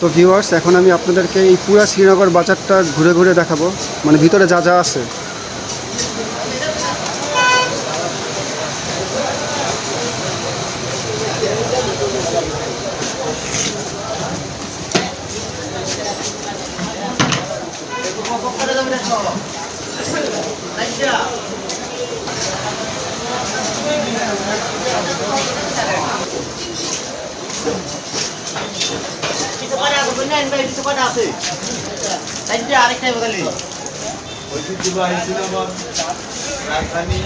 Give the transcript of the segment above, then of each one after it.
তো ভিউয়ার্স এখন আমি আপনাদেরকে এই পুরা শ্রীনগর বাজারটা ঘুরে ঘুরে দেখাবো। মানে ভিতরে যা যা আছে কিছু করা আছে বুঝলেন ভাই কিছু করা আছে তাই যে আরেকটাই বদলি ঐতিহ্যবাহী সিনেমা রাজধানী।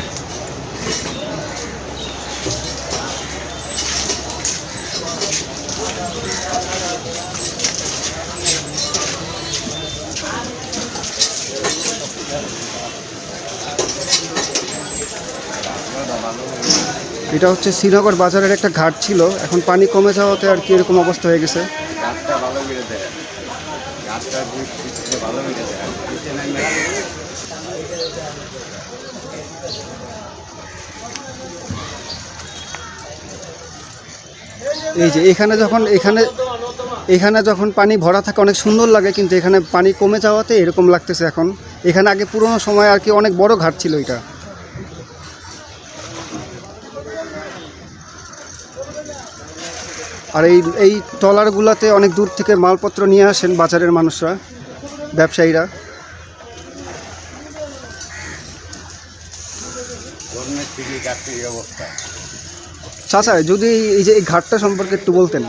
এটা হচ্ছে শ্রীনগর বাজারের একটা ঘাট ছিল। এখন পানি কমে যাওয়াতে আর কি এরকম অবস্থা হয়ে গেছে। গাছটা ভালো করে দেয় বৃষ্টিতে ভালো এই যে এখানে যখন, এখানে এখানে যখন পানি ভরা থাকে, অনেক সুন্দর লাগে, কিন্তু এখানে পানি কমে যাওয়াতে এরকম লাগতেছে এখন। এখানে আগে পুরোনো সময় আর কি অনেক বড় ঘাট ছিল এটা। আর এই এই ট্রলারগুলোতে অনেক দূর থেকে মালপত্র নিয়ে আসেন বাজারের মানুষরা। ব্যবসায়ীরা। চাচা যদি এই যে এই ঘাটটা সম্পর্কে একটু বলতেন।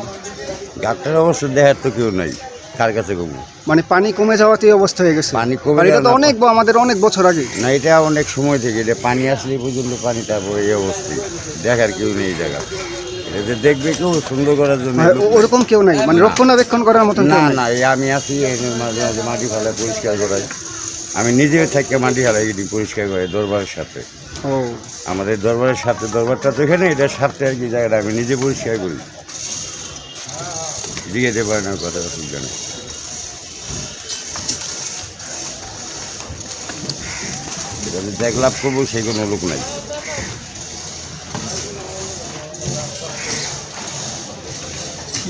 ঘাটটার অবস্থা দেখার তো কেউ নাই কার কাছে কমু? মানে পানি কমে যাওয়াতে এই অবস্থা হয়ে গেছে। পানি কমে এটা তো অনেক আমাদের অনেক বছর আগে। না এটা অনেক সময় থেকে এটা পানি আসলে পর্যন্ত পানি তারপরে এই অবস্থা। দেখার কেউ নেই জায়গা এটা দেখবে কেউ সুন্দর করার জন্য মানে ওরকম কেউ নাই? মানে রক্ষণাবেক্ষণ করার মতন না না আমি মাঝে মাঝে মাটি পরিষ্কার করাই। আমি নিজে থেকে মাটি ফেলাই এটি পরিষ্কার করাই দরবারের সাথে। ও। আমাদের দরবারের সাথে দরবারটা তো এখানে এটার সাথে আর কি জায়গাটা আমি নিজে পরিষ্কার করি। দিয়ে পারে না কথা দেখ লাভ করব সেই কোনো লোক নাই।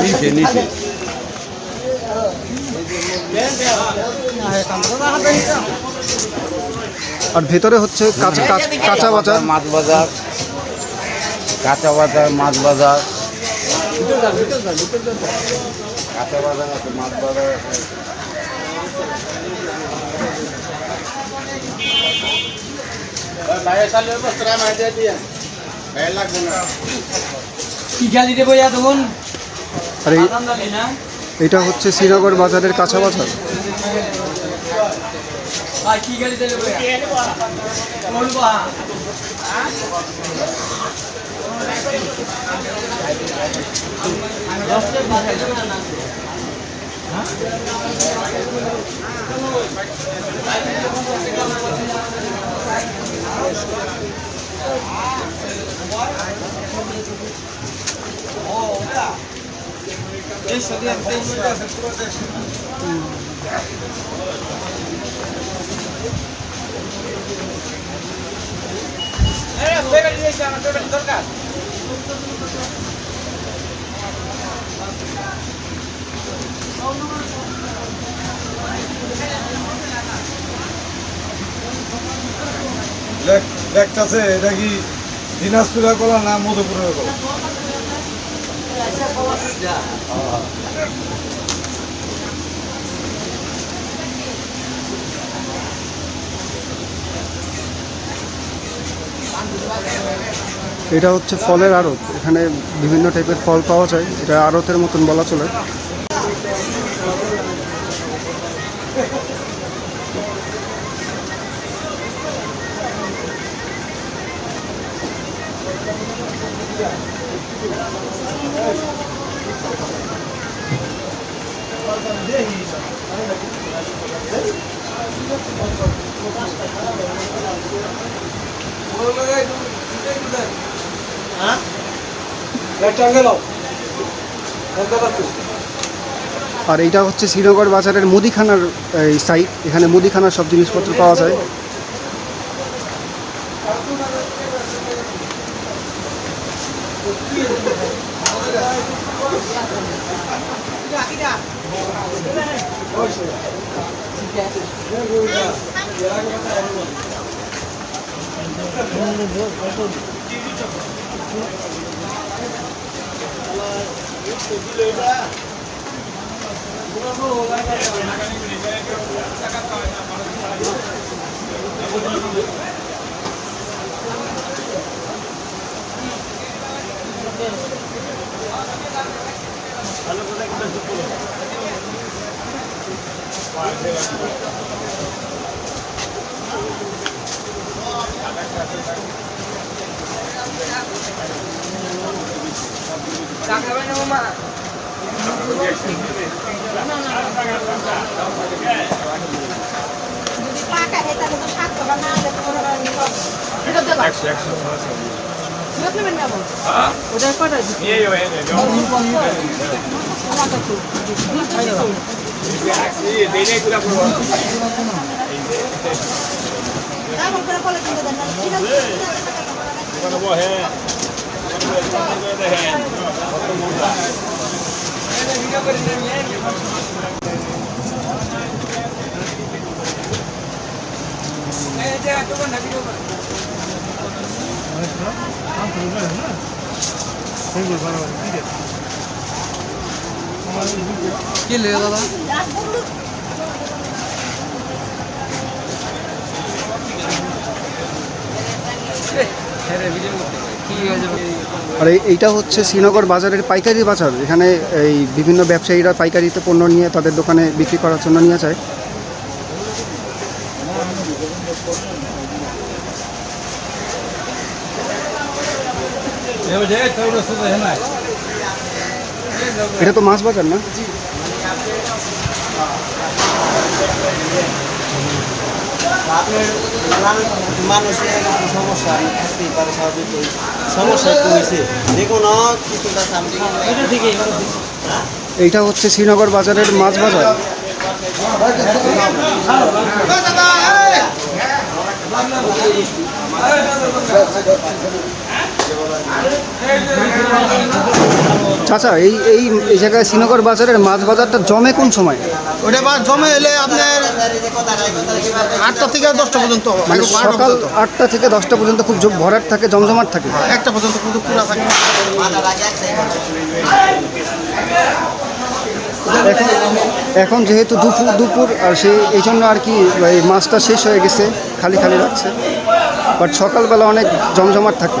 নিচে নিচে আর ভেতরে হচ্ছে কাঁচা কাঁচ- কাঁচা বাজার। মাছ বাজার কাঁচা বাজার মাছ বাজার। কাঁচা বাজার আছে মাছ বাজার আছে কি গালি দেবো ইয়া তখন আর এটা হচ্ছে শ্রীনগর বাজারের কাঁচা বাজার। আর কি গালি দেবো বলব দেখতেছে এটা কি দিনাজপুরের কলা না মধুপুরের কলা? এটা হচ্ছে ফলের আড়ত। এখানে বিভিন্ন টাইপের ফল পাওয়া যায়। এটা আড়তের মতন বলা চলে। আর এইটা হচ্ছে শ্রীনগর বাজারের মুদিখানার সাইট এখানে মুদিখানার সব জিনিসপত্র পাওয়া যায়। যদি পাকা হয় তাহলে তো সাতশো বা না হলে তো মনে করেন এটা দেবা বিরত নেবেন না বল ওটা কটা এমন করে বলে কিন্তু দেন না ঠিক আছে আর এইটা হচ্ছে শ্রীনগর বাজারের পাইকারি বাজার, এখানে এই বিভিন্ন ব্যবসায়ীরা পাইকারিতে পণ্য নিয়ে তাদের দোকানে বিক্রি করার জন্য নিয়ে যায়। এটা তো মাছ বাজার না? আপনার মানুষের সমস্যা? আমি থাকতেই পারে স্বাভাবিক সমস্যা একটু হয়েছে কিছুটা সামথিং এটা ঠিকই এইটা হচ্ছে শ্রীনগর বাজারের মাছ বাজার। চাচা এই এই এই জায়গায় শ্রীনগর বাজারের মাছ বাজারটা জমে কোন সময়? ওটা বা জমে এলে আপনার আটটা থেকে দশটা পর্যন্ত মানে সকাল আটটা থেকে দশটা পর্যন্ত খুব ভরাট থাকে জমজমাট থাকে? একটা পর্যন্ত পুরো পুরা থাকে। এখন এখন যেহেতু দুপুর দুপুর আর সেই এই জন্য আর কি এই মাছটা শেষ হয়ে গেছে খালি খালি রাখছে বাট সকালবেলা অনেক জমজমাট থাকে।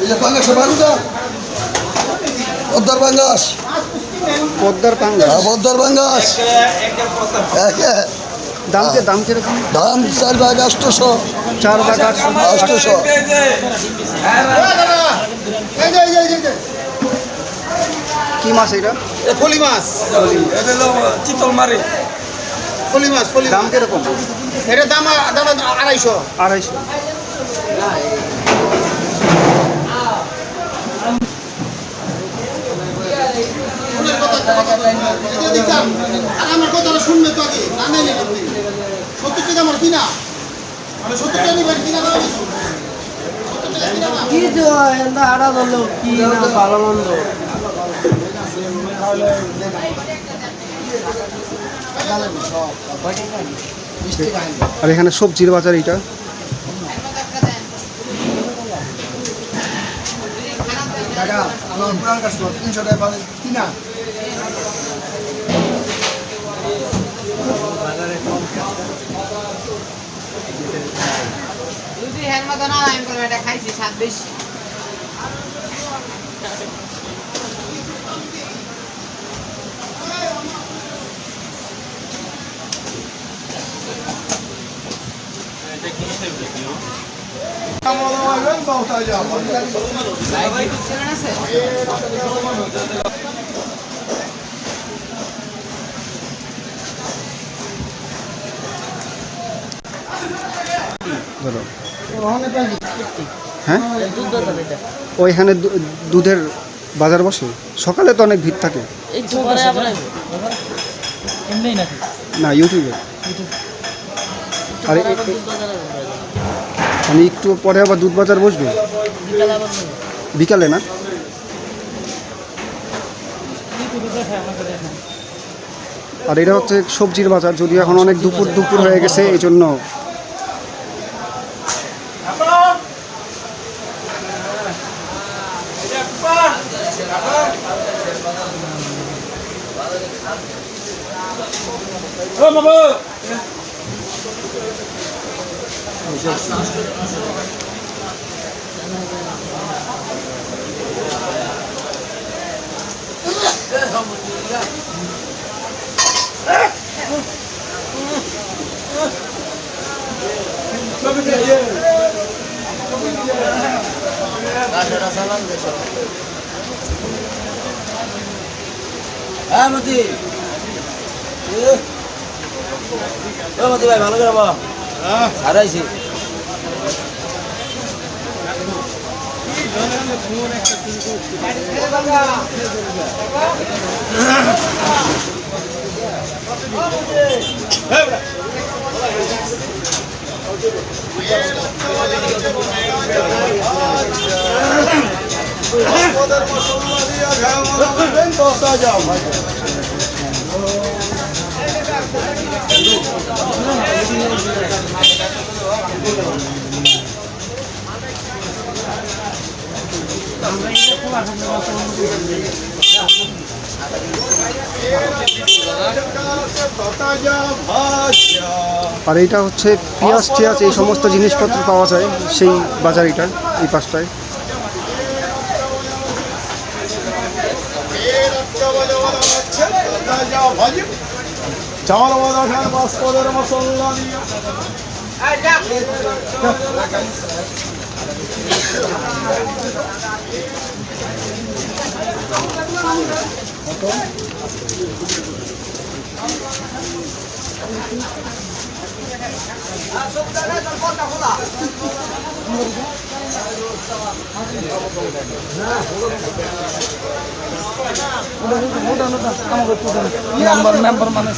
এই যে পাঙ্গাস বারুদা পদ্মার পাঙ্গাস পদ্মার পাঙ্গা হ্যাঁ পদ্মার পাঙ্গাস একে। দাম কে দাম কীরকম? দাম চার ভাগ আষ্টশো চার ভাগ আটশো। কি মাছ এটা? ফলি মাছ। চিতল মারে। ফলি মাছ ফলি দাম কীরকম? এটার দাম দাম আড়াইশো। আড়াইশো। আমার কথাটা শুনবে তো আগে। না নেই সত্তর টাকা আমার কিনা। মানে সত্তর টাকা নিবেন কিনা কি আড়া ধরলো কি না ভালো মন্দ। আর এখানে সবজির বাজার এইটা। যদি মতো না আমি এটা খাইছি স্বাদ বেশি হ্যাঁ? ওইখানে দুধের বাজার বসে? সকালে তো অনেক ভিড় থাকে। না ইউটিউবে আর আছে। মানে একটু পরে আবার দুধ বাজার বসবে? বিকালে না? আর এটা হচ্ছে সবজির বাজার, যদিও এখন অনেক দুপুর দুপুর হয়ে গেছে এই জন্য হ্যাঁ মতি ও মতি ভাই ভালো করে 연한에 공원 액자 들고 해달라 Thank you. আর এইটা হচ্ছে পেঁয়াজ টিয়াজ, এই সমস্ত জিনিসপত্র পাওয়া যায় সেই বাজার এটা এই পাশটায়। মেম্বার মেম্বার মানুষ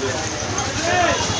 Três.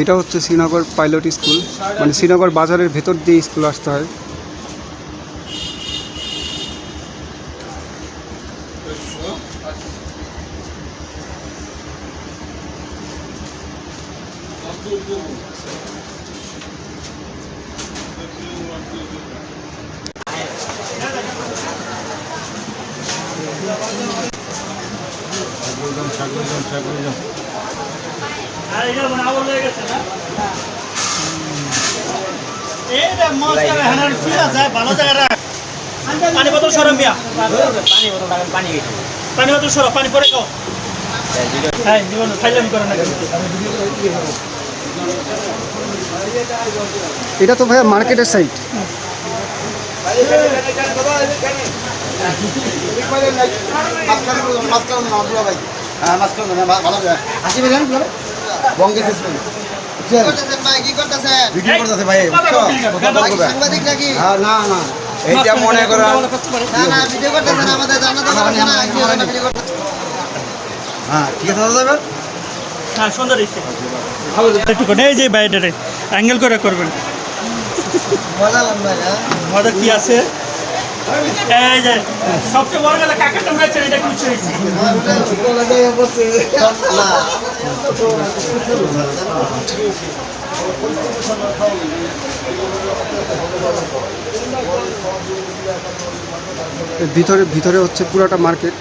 এটা হচ্ছে শ্রীনগর পাইলট স্কুল। মানে শ্রীনগর বাজারের ভেতর দিয়ে স্কুল আসতে হয় আর এটা মানে আবার হয়ে গেছে না এইটা মজা হানার কি আছে ভালো জায়গা রাখ পানি বোতল সরম মিয়া সরম পানি হ্যাঁ জীবন ফাইলাম করে না এটা তো ভাইয়া মার্কেটের সাইড ভিডিও করতেছে ভাই সাংবাদিক না না। এইটা মনে করেন হ্যাঁ ঠিক আছে দাদা হ্যাঁ সুন্দর এসছে একটু করে এই যে বাইরে অ্যাঙ্গেল করে করবেন মজা লাগবে মজা কি আছে এই সবচেয়ে বড় কথা কাকে তোমরা এটা কিছু হয়েছে না ভিতরে ভিতরে হচ্ছে পুরোটা মার্কেট।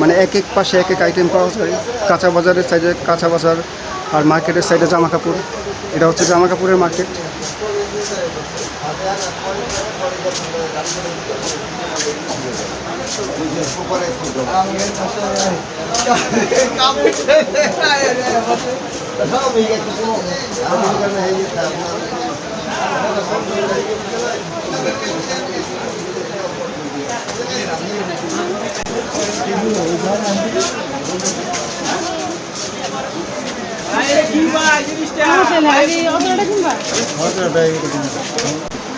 মানে এক এক পাশে এক এক আইটেম পাওয়া যায়। কাঁচা বাজারের সাইডে কাঁচা বাজার, আর মার্কেটের সাইডে জামা কাপড়। এটা হচ্ছে জামা কাপড়ের মার্কেট।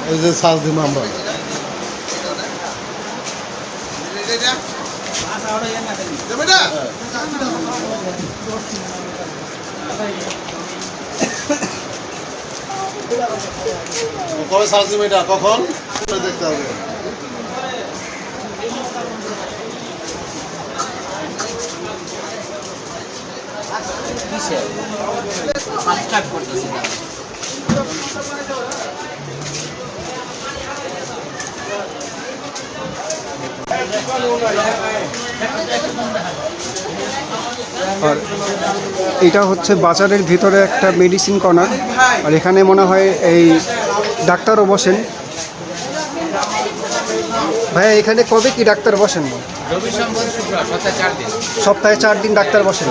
এই যে সাজ দিম আমরা না কবে সারছি মেয়েটা কখন দেখতে হবে সাবস্ক্রাইব করতেছি আর এটা হচ্ছে বাজারের ভিতরে একটা মেডিসিন কর্নার আর এখানে মনে হয় এই ডাক্তারও বসেন। ভাইয়া, এখানে কবে কি ডাক্তার বসেন? সপ্তাহে চার দিন ডাক্তার বসেন।